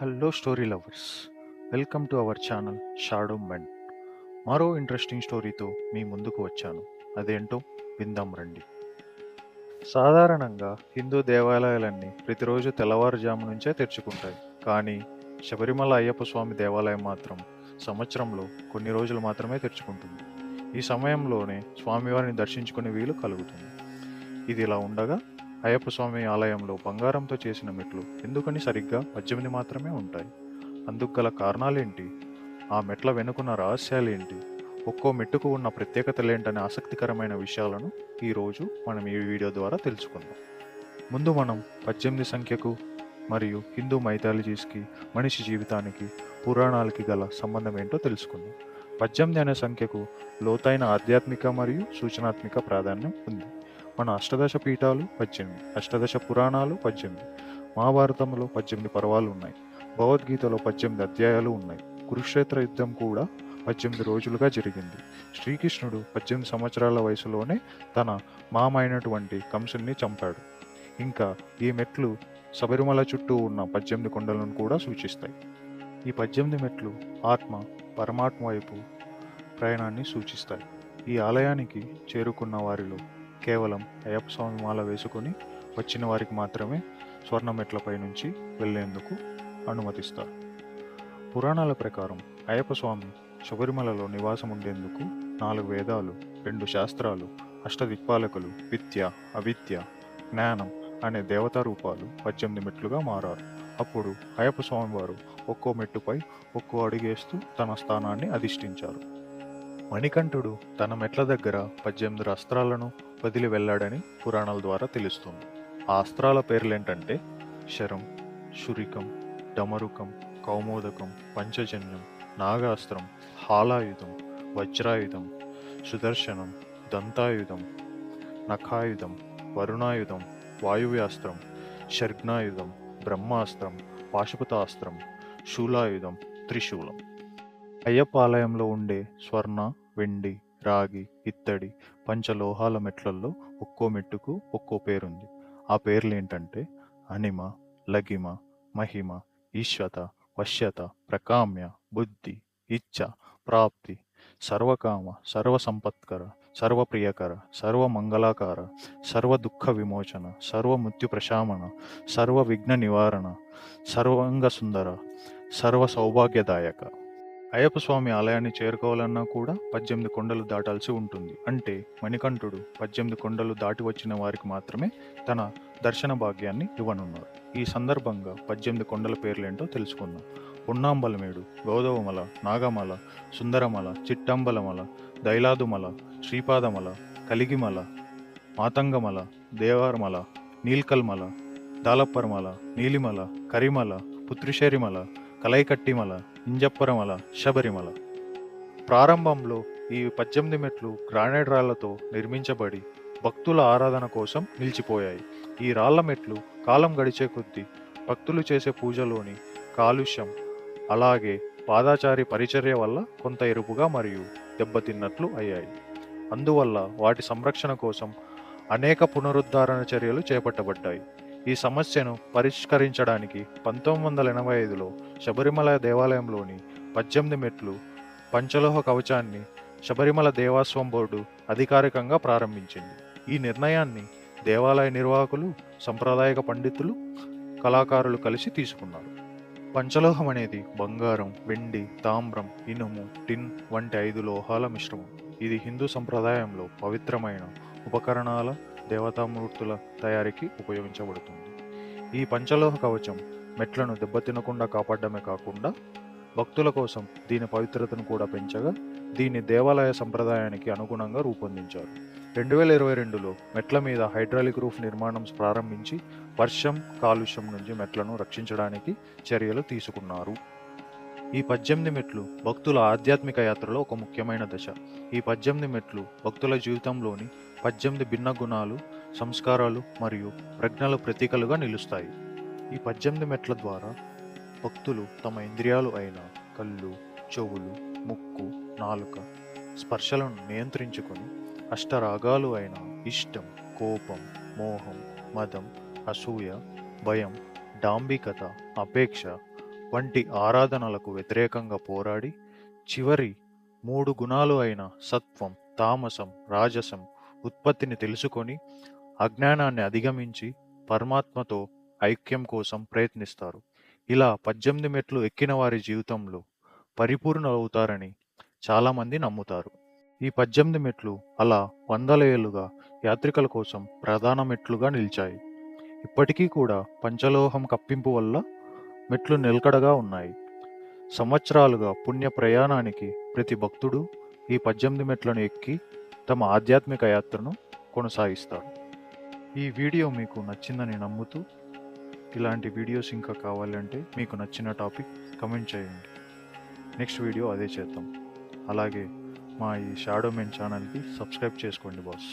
Hello story lovers welcome to our channel Shadow Men మరో interesting స్టోరీతో మీ ముందుకు వచ్చాను. అదేంటో విందాం రండి. సాధారణంగా హిందూ దేవాలయాలన్నీ ప్రతిరోజు తెల్లవారుజాము నుంచే తెరుచుకుంటాయి. కానీ శబరిమల అయ్యప్ప స్వామి దేవాలయం మాత్రం సంవత్సరంలో కొన్ని రోజులు మాత్రమే తెరుచుకుంటుంది. ఈ సమయంలోనే స్వామివారిని దర్శించుకునే వీలు కలుగుతుంది. ఇది ఇలా ఉండగా అయ్యప్ప స్వామి ఆలయంలో బంగారంతో చేసిన మెట్లు ఎందుకని సరిగ్గా పద్దెనిమిది మాత్రమే ఉంటాయి? అందుకు గల కారణాలేంటి? ఆ మెట్ల వెనుకున్న రహస్యాలేంటి? ఒక్కో మెట్టుకు ఉన్న ప్రత్యేకతలేంటనే ఆసక్తికరమైన విషయాలను ఈరోజు మనం ఈ వీడియో ద్వారా తెలుసుకుందాం. ముందు మనం పద్దెనిమిది సంఖ్యకు మరియు హిందూ మైథాలజీస్కి మనిషి జీవితానికి పురాణాలకి గల సంబంధం ఏంటో తెలుసుకుందాం. పద్దెనిమిది అనే సంఖ్యకు లోతైన ఆధ్యాత్మిక మరియు సూచనాత్మక ప్రాధాన్యం ఉంది. మన అష్టదశ పీఠాలు పద్దెనిమిది అష్టదశ పురాణాలు పద్దెనిమిది మహాభారతంలో పద్దెనిమిది పర్వాలు ఉన్నాయి. భగవద్గీతలో పద్దెనిమిది అధ్యాయాలు ఉన్నాయి. కురుక్షేత్ర యుద్ధం కూడా పద్దెనిమిది రోజులుగా జరిగింది. శ్రీకృష్ణుడు పద్దెనిమిది సంవత్సరాల వయసులోనే తన మామ అయినటువంటి కంసుని చంపాడు. ఇంకా ఈ మెట్లు శబరిమల చుట్టూ ఉన్న పద్దెనిమిది కొండలను కూడా సూచిస్తాయి. ఈ పద్దెనిమిది మెట్లు ఆత్మ పరమాత్మ వైపు ప్రయాణాన్ని సూచిస్తాయి. ఈ ఆలయానికి చేరుకున్న వారిలో కేవలం అయ్యప్ప స్వామి మాల వేసుకొని వచ్చిన వారికి మాత్రమే స్వర్ణమెట్లపై నుంచి వెళ్ళేందుకు అనుమతిస్తారు. పురాణాల ప్రకారం అయ్యప్ప స్వామి శబరిమలలో నివాసం ఉండేందుకు నాలుగు వేదాలు రెండు శాస్త్రాలు అష్టదిక్పాలకులు విద్య అవిద్య జ్ఞానం అనే దేవతా రూపాలు పద్దెనిమిది మెట్లుగా మారారు. అప్పుడు అయ్యప్ప స్వామివారు ఒక్కో మెట్టుపై ఒక్కో అడుగేస్తూ తన స్థానాన్ని అధిష్ఠించారు. మణికంఠుడు తన మెట్ల దగ్గర పద్దెనిమిది అస్త్రాలను వదిలి వెళ్ళాడని పురాణాల ద్వారా తెలుస్తుంది. ఆ అస్త్రాల పేర్లేంటంటే శరం శురికం డమరుకం కౌమోదకం పంచజన్యం నాగాస్త్రం హాలాయుధం వజ్రాయుధం సుదర్శనం దంతాయుధం నఖాయుధం వరుణాయుధం వాయువ్యాస్త్రం శర్ఘ్నాయుధం బ్రహ్మాస్త్రం పాశుపతాస్త్రం శూలాయుధం త్రిశూలం. అయ్యప్ప ఆలయంలో ఉండే స్వర్ణ వెండి రాగి ఇత్తడి పంచలోహాల మెట్లల్లో ఒక్కో మెట్టుకు ఒక్కో పేరుంది. ఆ పేర్లు ఏంటంటే అనిమ లగిమ మహిమ ఈశ్వత వశ్యత ప్రకామ్య బుద్ధి ఇచ్ఛ ప్రాప్తి సర్వకామ సర్వసంపత్కర సర్వప్రియకర సర్వమంగళాకార సర్వ దుఃఖ విమోచన సర్వ మృత్యు ప్రశామన సర్వ విఘ్న నివారణ సర్వంగ సుందర సర్వ సౌభాగ్యదాయక అయ్యప్ప స్వామి ఆలయాన్ని చేరుకోవాలన్నా కూడా పద్దెనిమిది కొండలు దాటాల్సి ఉంటుంది. అంటే మణికంఠుడు పద్దెనిమిది కొండలు దాటి వచ్చిన వారికి మాత్రమే తన దర్శన భాగ్యాన్ని ఇవ్వనున్నారు. ఈ సందర్భంగా పద్దెనిమిది కొండల పేర్లేంటో తెలుసుకుందాం. పొన్నాంబలమేడు గౌదవమల నాగమల సుందరమల చిట్టంబలమల దైలాదుమల శ్రీపాదమల కలిగిమల మాతంగమల దేవారమల నీల్కల్మల దాలప్పరమల నీలిమల కరిమల పుత్రిశేరిమల కలైకట్టిమల ఇంజప్పరమల శబరిమల. ప్రారంభంలో ఈ పద్దెనిమిది మెట్లు గ్రానైడ్ రాళ్ళతో నిర్మించబడి భక్తుల ఆరాధన కోసం నిలిచిపోయాయి. ఈ రాళ్ళ మెట్లు కాలం గడిచే కొద్దీ భక్తులు చేసే పూజలోని కాలుష్యం అలాగే పాదాచారి పరిచర్య వల్ల కొంత ఎరుపుగా మరియు దెబ్బతిన్నట్లు అయ్యాయి. అందువల్ల వాటి సంరక్షణ కోసం అనేక పునరుద్ధరణ చర్యలు చేపట్టబడ్డాయి. ఈ సమస్యను పరిష్కరించడానికి పంతొమ్మిది వందల ఎనభై ఐదులో శబరిమల దేవాలయంలోని పద్దెనిమిది మెట్లు పంచలోహ కవచాన్ని శబరిమల దేవాస్వం బోర్డు అధికారికంగా ప్రారంభించింది. ఈ నిర్ణయాన్ని దేవాలయ నిర్వాహకులు సంప్రదాయక పండితులు కళాకారులు కలిసి తీసుకున్నారు. పంచలోహం అనేది బంగారం వెండి తామ్రం ఇనుము టిన్ వంటి ఐదు లోహాల మిశ్రమం. ఇది హిందూ సంప్రదాయంలో పవిత్రమైన ఉపకరణాల దేవతామూర్తుల తయారీకి ఉపయోగించబడుతుంది. ఈ పంచలోహ కవచం మెట్లను దెబ్బతినకుండా కాపాడమే కాకుండా భక్తుల కోసం దీని పవిత్రతను కూడా పెంచగా దీన్ని దేవాలయ సంప్రదాయానికి అనుగుణంగా రూపొందించారు. రెండు వేల ఇరవై రెండులో మెట్ల మీద హైడ్రాలిక్ రూఫ్ నిర్మాణం ప్రారంభించి వర్షం కాలుష్యం నుంచి మెట్లను రక్షించడానికి చర్యలు తీసుకున్నారు. ఈ పద్దెనిమిది మెట్లు భక్తుల ఆధ్యాత్మిక యాత్రలో ఒక ముఖ్యమైన దశ. ఈ పద్దెనిమిది మెట్లు భక్తుల జీవితంలోని పద్దెనిమిది భిన్న గుణాలు సంస్కారాలు మరియు ప్రజ్ఞల ప్రతీకలుగా నిలుస్తాయి. ఈ పద్దెనిమిది మెట్ల ద్వారా భక్తులు తమ ఇంద్రియాలు అయిన కళ్ళు చెవులు ముక్కు నాలుక స్పర్శలను నియంత్రించుకొని అష్టరాగాలు అయిన ఇష్టం కోపం మోహం మదం అసూయ భయం డాంబికత అపేక్ష వంటి ఆరాధనలకు వ్యతిరేకంగా పోరాడి చివరి మూడు గుణాలు అయిన సత్వం తామసం రాజసం ఉత్పత్తిని తెలుసుకొని అజ్ఞానాన్ని అధిగమించి పరమాత్మతో ఐక్యం కోసం ప్రయత్నిస్తారు. ఇలా పద్దెనిమిది మెట్లు ఎక్కిన వారి జీవితంలో పరిపూర్ణ అవుతారని చాలామంది నమ్ముతారు. ఈ పద్దెనిమిది మెట్లు అలా వందల ఏళ్ళుగా యాత్రికుల కోసం ప్రధాన మెట్లుగా నిలిచాయి. ఇప్పటికీ కూడా పంచలోహం కప్పింపు వల్ల మెట్లు నిలకడగా ఉన్నాయి. సంవత్సరాలుగా పుణ్య ప్రయాణానికి ప్రతి భక్తుడు ఈ పద్దెనిమిది మెట్లను ఎక్కి తమ ఆధ్యాత్మిక యాత్రను కొనసాగిస్తారు. ఈ వీడియో మీకు నచ్చిందని నమ్ముతూ ఇలాంటి వీడియోస్ ఇంకా కావాలంటే మీకు నచ్చిన టాపిక్ కమెంట్ చేయండి. నెక్స్ట్ వీడియో అదే చేద్దాం. అలాగే మా ఈ షాడో మెన్ ఛానల్కి సబ్స్క్రైబ్ చేసుకోండి బాస్.